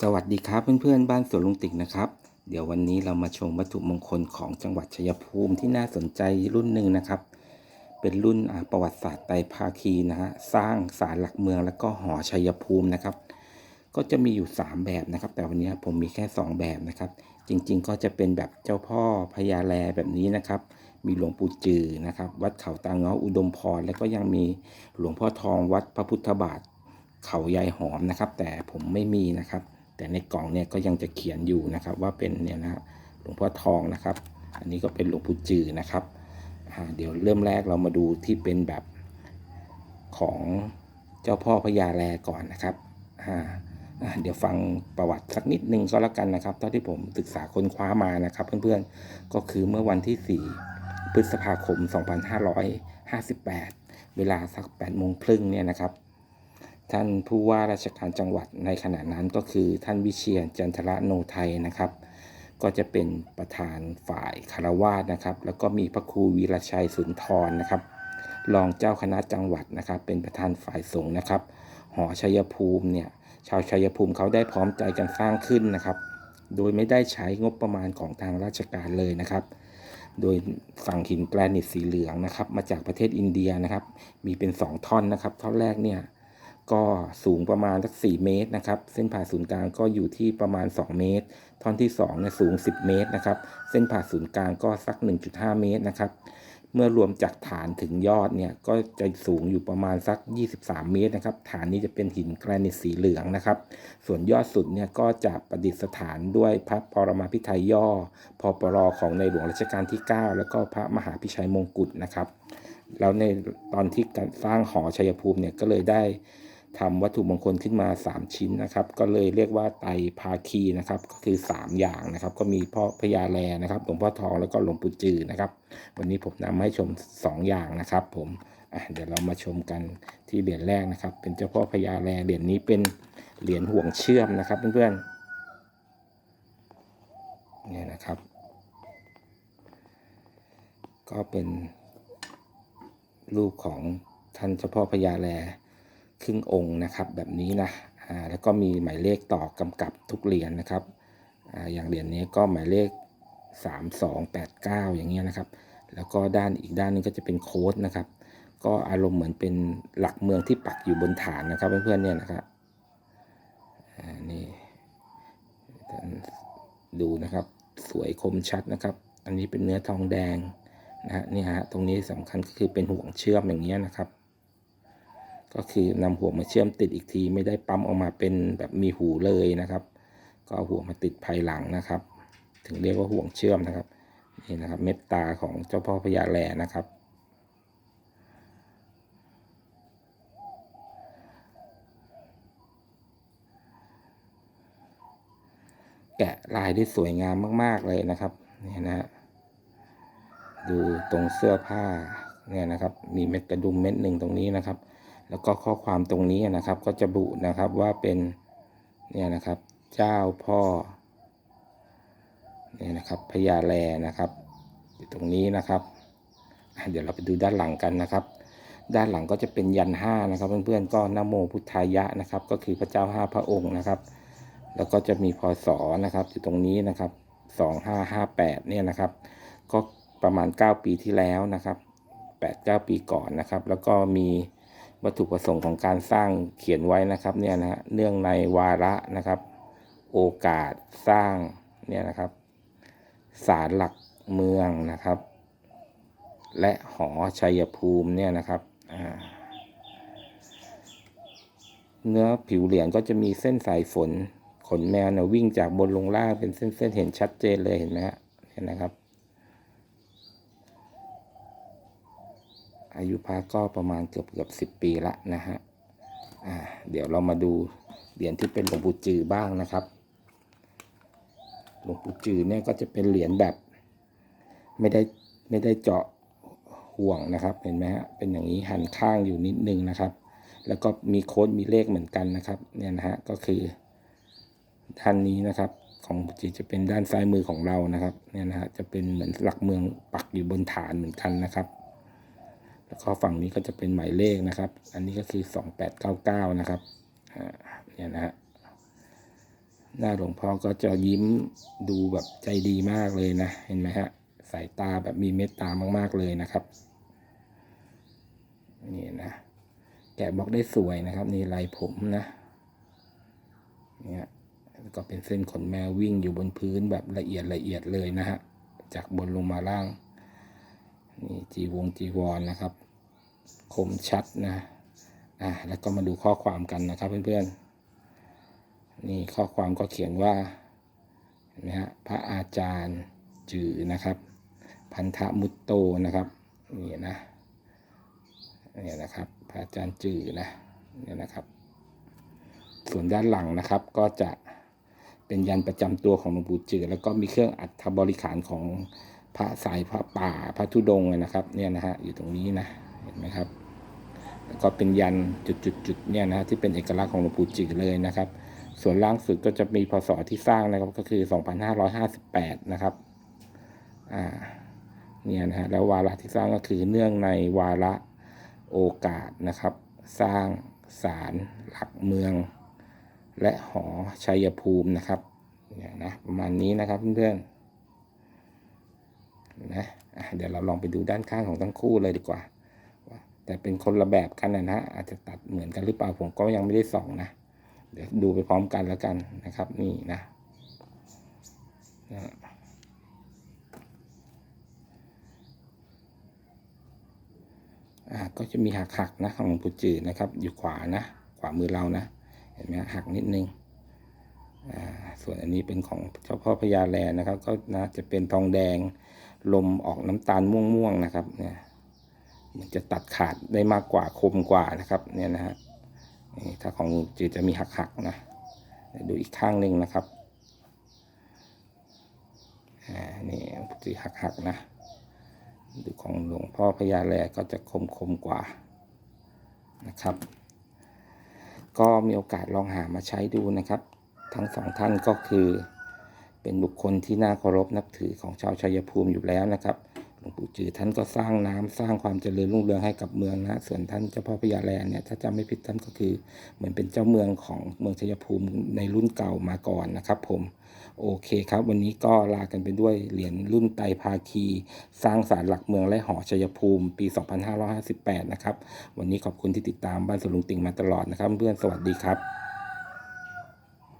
สวัสดีครับเพื่อนๆบ้านสวนลุงติ๊กนะครับ เดี๋ยววันนี้เรามาชมวัตถุมงคลของจังหวัดชัยภูมิที่น่าสนใจรุ่นหนึ่งนะครับ เป็นรุ่นประวัติศาสตร์ไตรภาคีนะฮะสร้างศาลหลักเมืองแล้วก็หอชัยภูมินะครับ ก็จะมีอยู่ 3 แบบนะครับ แต่วันนี้ผมมีแค่ 2 แบบนะครับ จริงๆ ก็จะเป็นแบบเจ้าพ่อพญาแลแบบนี้นะครับ มีหลวงปู่จือนะครับ วัดเขาตาเงาะอุดมพรแล้วก็ยังมีหลวงพ่อทองวัดพระพุทธบาทเขายายหอมนะครับ แต่ผมไม่มีนะครับ แต่ในกล่องเนี่ยก็ยังจะเขียนอยู่นะครับว่าเป็นเนี่ยนะหลวงพ่อทองนะครับ อันนี้ก็เป็นหลวงปู่จือนะครับเดี๋ยวเริ่มแรกเรามาดูที่เป็นแบบของเจ้าพ่อพญาแลก่อนนะครับเดี๋ยวฟังประวัติสักนิดนึงก็แล้วกันนะครับเท่าที่ผมศึกษาค้นคว้ามานะครับเพื่อนๆก็คือเมื่อวันที่ 4 พฤษภาคม 2558 เวลาสัก8โมงครึ่งเนี่ยนะครับ ท่านผู้ว่าราชการจังหวัดในขณะนั้นก็คือท่านวิเชียรจันทระโนไทยนะครับ ก็จะเป็นประธานฝ่ายคารวาสนะครับ แล้วก็มีพระครูวีรชัยสุนทรนะครับ รองเจ้าคณะจังหวัดนะครับ เป็นประธานฝ่ายสงฆ์นะครับ หอชัยภูมิเนี่ยชาวชัยภูมิเขาได้พร้อมใจกันสร้างขึ้นนะครับ โดยไม่ได้ใช้งบประมาณของทางราชการเลยนะครับ โดยสั่งหินแกรนิตสีเหลืองนะครับ มาจากประเทศอินเดียนะครับ มีเป็น 2 ท่อนนะครับ ท่อนแรกเนี่ย ก็สูงประมาณสัก 4 เมตรนะครับ เส้นผ่าศูนย์กลางก็อยู่ที่ประมาณ 2 เมตร ท่อนที่2เนี่ยสูง 10 เมตรนะครับ เส้นผ่าศูนย์กลางก็สัก 1.5 เมตรนะครับ เมื่อรวมจากฐานถึงยอดเนี่ยก็จะสูงอยู่ประมาณสัก 23 เมตรนะครับ ฐานนี้จะเป็นหินแกรนิตสีเหลืองนะครับ ส่วนยอดสุดเนี่ยก็จะประดิษฐานด้วยพระปรมาภิไธยย่อพปรของในหลวงรัชกาลที่ 9 แล้วก็พระมหาพิชัยมงกุฎนะครับ แล้วในตอนที่การสร้างหอชัยภูมิเนี่ยก็เลยได้ ทำวัตถุมงคลขึ้นมา 3 ชิ้นนะครับ ก็เลยเรียกว่าไตภาคีนะครับ ก็คือ 3 อย่างนะครับ ก็มีพ่อพญาแลนะครับหลวงพ่อทองแล้วก็หลวงปู่จือนะครับ วันนี้ผมนำมาให้ชม 2 อย่างนะครับ ผมเดี๋ยวเรามาชมกันที่เหรียญแรกนะครับ เป็นเจ้าพ่อพญาแลเหรียญนี้เป็นเหรียญห่วงเชื่อมนะครับเพื่อนๆเนี่ยนะครับ ก็เป็นรูปของท่านเจ้าพ่อพญาแล ครึ่งองค์นะครับแบบนี้นะอ่าแล้วก็มีหมายเลขต่อกำกับทุกเหรียญนะครับอ่าอย่างเหรียญนี้ก็หมายเลข 3289 อย่างเงี้ยนะครับ แล้วก็ด้านอีกด้านนึงก็จะเป็นโค้ดนะครับ ก็อารมณ์เหมือนเป็นหลักเมืองที่ปักอยู่บนฐานนะครับเพื่อนๆเนี่ยนะครับอ่านี่ดูนะครับสวยคมชัดนะครับ อันนี้เป็นเนื้อทองแดงนะฮะนี่ฮะตรงนี้สำคัญก็คือเป็นห่วงเชื่อมอย่างเงี้ยนะครับ ก็คือนำห่วงมาเชื่อมติดอีกทีไม่ได้ปั๊มออกมาเป็นแบบมีหูเลยนะครับ ก็เอาห่วงมาติดภายหลังนะครับ ถึงเรียกว่าห่วงเชื่อมนะครับนี่นะครับเม็ดตาของเจ้าพ่อพญาแลนะครับแกะลายได้สวยงามมาก ๆ เลยนะครับนี่นะฮะดูตรงเสื้อผ้าเนี่ยนะครับ มีเม็ดกระดุมเม็ดหนึ่งตรงนี้นะครับ แล้วก็ข้อความตรงนี้นะครับ ก็จะบุนะครับว่าเป็นเนี่ยนะครับ เจ้าพ่อเนี่ยนะครับพญาแลนะครับอยู่ตรงนี้นะครับ เดี๋ยวเราไปดูด้านหลังกันนะครับ ด้านหลังก็จะเป็นยันห้านะครับ เพื่อนๆก็นโมพุทธายะนะครับ ก็คือพระเจ้าห้าพระองค์นะครับ แล้วก็จะมีพศนะครับอยู่ตรงนี้นะครับสองห้าห้าแปดเนี่ยนะครับ ก็ประมาณ9ปีที่แล้วนะครับ8 9ปีก่อนนะครับ แล้วก็มี วัตถุประสงค์ของการสร้างเขียนไว้นะครับเนี่ยนะฮะเนื่องในวาระนะครับ โอกาสสร้างเนี่ยนะครับศาลหลักเมืองนะครับ และหอชัยภูมิเนี่ยนะครับเนื้อผิวเหรียญก็จะมีเส้นสายฝนขนแมวเนี่ยวิ่งจากบนลงล่างเป็นเส้นๆเห็นชัดเจนเลยเห็นไหมฮะเนี่ยนะครับ อายุพระก็ประมาณเกือบเกือบสิบปีละนะฮะอ่าเดี๋ยวเรามาดูเหรียญที่เป็นหลวงปู่จือบ้างนะครับหลวงปู่จือเนี่ยก็จะเป็นเหรียญแบบ ไม่ได้ไม่ได้เจาะห่วงนะครับเห็นไหมฮะเป็นอย่างนี้หันข้างอยู่นิดนึงนะครับ แล้วก็มีโค้ดมีเลขเหมือนกันนะครับเนี่ยนะฮะก็คือด้านนี้นะครับของจือจะเป็นด้านซ้ายมือของเรานะครับเนี่ยนะฮะจะเป็นเหมือนหลักเมืองปักอยู่บนฐานเหมือนกันนะครับ แล้วก็ฝั่งนี้ก็จะเป็นหมายเลขนะครับ อันนี้ก็คือ 2899 นะครับเนี่ยนะฮะหน้าหลวงพ่อก็จะยิ้มดูแบบใจดีมากเลยนะ เห็นไหมฮะ สายตาแบบมีเมตตามาก ๆ เลยนะครับ นี่นะ แกะบล็อกได้สวยนะครับ นี่ลายผมนะเนี่ยก็เป็นเส้นขนแมววิ่งอยู่บนพื้นแบบละเอียดละเอียดเลยนะฮะ จากบนลงมาล่าง นี่จีวงจีวรนนะครับ คมชัดนะอะแล้วก็มาดูข้อความกันนะครับเพื่อนๆนี่ข้อความก็เขียนว่าเห็นไหมฮะพระอาจารย์จือนะครับ พันธมุตโตนะครับนี่นะเนี่ยนะครับพระอาจารย์จือนะเนี่ยนะครับ ส่วนด้านหลังนะครับก็จะเป็นยันประจำตัวของหลวงปู่จือแล้วก็มีเครื่องอัฐบริขารของ พระสายพระป่าพระธุดงค์นะครับเนี่ยนะฮะอยู่ตรงนี้นะเห็นไหมครับแล้วก็เป็นยันจุดๆๆเนี่ยนะที่เป็นเอกลักษณ์ของหลวงปู่จือเลยนะครับ ส่วนล่างสุดก็จะมีพศที่สร้างนะครับก็คือ 2558 นะครับอ่าเนี่ยนะฮะแล้ววาระที่สร้างก็คือเนื่องในวาระโอกาสนะครับ สร้างศาลหลักเมือง และหอชัยภูมินะครับเนี่ยนะประมาณนี้นะครับเพื่อนๆ นะเดี๋ยวเราลองไปดูด้านข้างของทั้งคู่เลยดีกว่า แต่เป็นคนละแบบกันนะฮะอาจจะตัดเหมือนกันหรือเปล่าผมก็ยังไม่ได้ส่องนะ เดี๋ยวดูไปพร้อมกันแล้วกันนะครับ นี่นะก็จะมีหักหักนะของหลวงปู่จืดนะครับ อยู่ขวานะ ขวามือเรานะ เห็นไหมหักนิดนึงส่วนอันนี้เป็นของเจ้าพ่อพญาแลนะครับ ก็น่าจะเป็นทองแดง ลมออกน้ำตาลม่วงๆนะครับเนี่ยมันจะตัดขาดได้มากกว่าคมกว่านะครับเนี่ยนะฮะนี่ถ้าของจืดจะมีหักๆนะดูอีกข้างหนึ่งนะครับอ่านี่จืดหักๆนะดูของหลวงพ่อพญาแลก็จะคมๆกว่านะครับ ก็มีโอกาสลองหามาใช้ดูนะครับ ทั้งสองท่านก็คือ เป็นบุคคลที่น่าเคารพนับถือของชาวชัยภูมิอยู่แล้วนะครับ หลวงปู่จือท่านก็สร้างน้ำสร้างความเจริญรุ่งเรืองให้กับเมืองนะ ส่วนท่านเจ้าพ่อพญาแลนเนี่ยถ้าจำไม่ผิดท่านก็คือ เหมือนเป็นเจ้าเมืองของเมืองชัยภูมิในรุ่นเก่ามาก่อนนะครับ ผม โอเคครับ วันนี้ก็ลากันไปด้วยเหรียญรุ่นไตภาคี สร้างศาลหลักเมืองและหอชัยภูมิ ปี 2558 นะครับ วันนี้ขอบคุณที่ติดตามบ้านสวนลุงติ่งมาตลอดนะครับ เพื่อนสวัสดีครับ